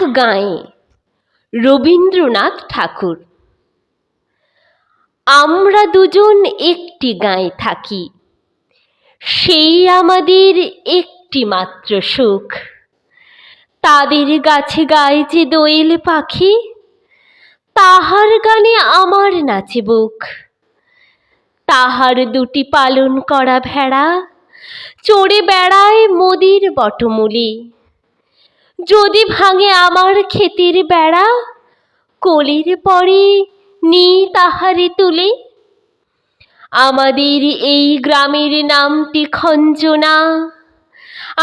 গাঁয়ে। রবীন্দ্রনাথ ঠাকুর। আমরা দুজন একটি গাঁয়ে থাকি। সেই আমাদের একটি মাত্র সুখ। তাদের গাছে গায়ে যে দোয়েল পাখি, তাহার গানে আমার নাচে বুক। তাহার দুটি পালন করা ভেড়া, চড়ে বেড়ায় মোদির বটমূলে। যদি ভাঙে আমার ক্ষেতের বেড়া, কলির পরে নি তাহারে তুলে। আমাদের এই গ্রামের নামটি খঞ্জনা,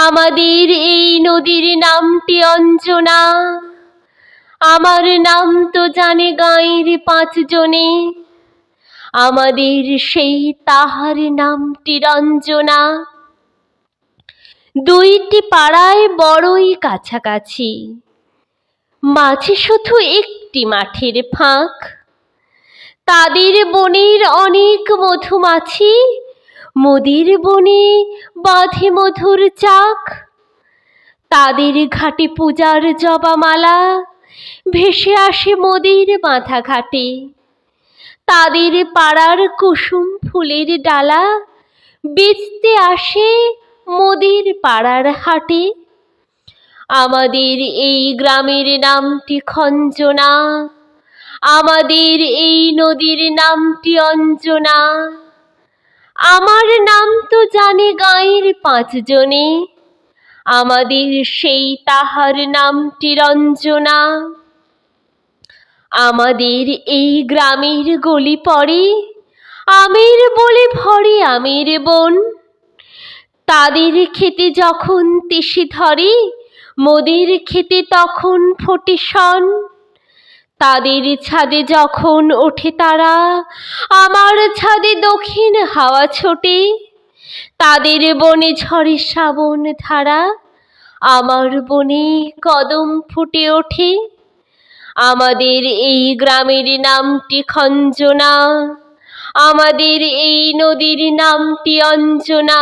আমাদের এই নদীর নামটি অঞ্জনা। আমার নাম তো জানে গাঁয়ের পাঁচজনে আমাদের সেই তাহার নামটি রঞ্জনা। দুইটি পাড়ায় বড়ই কাছাকাছি। মাঝে শুধু একটি মাঠের ফাঁক। তাদের বনের অনেক মধুমাছি মোদির বনে বাঁধে মধুর চাক। তাদের ঘাটে পূজার জবামালা, ভেসে আসে মোদির বাঁধা ঘাটে তাদের পাড়ার কুসুম ফুলের ডালা, বেচতে আসে মোদির পাড়ার হাটে। আমাদের এই গ্রামের নামটি খঞ্জনা। আমাদের এই নদীর নামটি অঞ্জনা। আমার নাম তো জানে গাঁয়ের পাঁচজনে। আমাদের সেই তাহার নামটি রঞ্জনা। আমাদের এই গ্রামের গলি পড়ে। আমের বলে ভরে আমের বন। তাদের খেতে যখন তিসি ধরে, মোদের খেতে তখন ফোটে শন। তাদের ছাদে যখন ওঠে তারা, আমার ছাদে দক্ষিণ হাওয়া ছোটে। তাদের বনে ঝরে শ্রাবণ ধারা, আমার বনে কদম ফুটে ওঠে। আমাদের এই গ্রামের নামটি খঞ্জনা, আমাদের এই নদীর নামটি অঞ্জনা।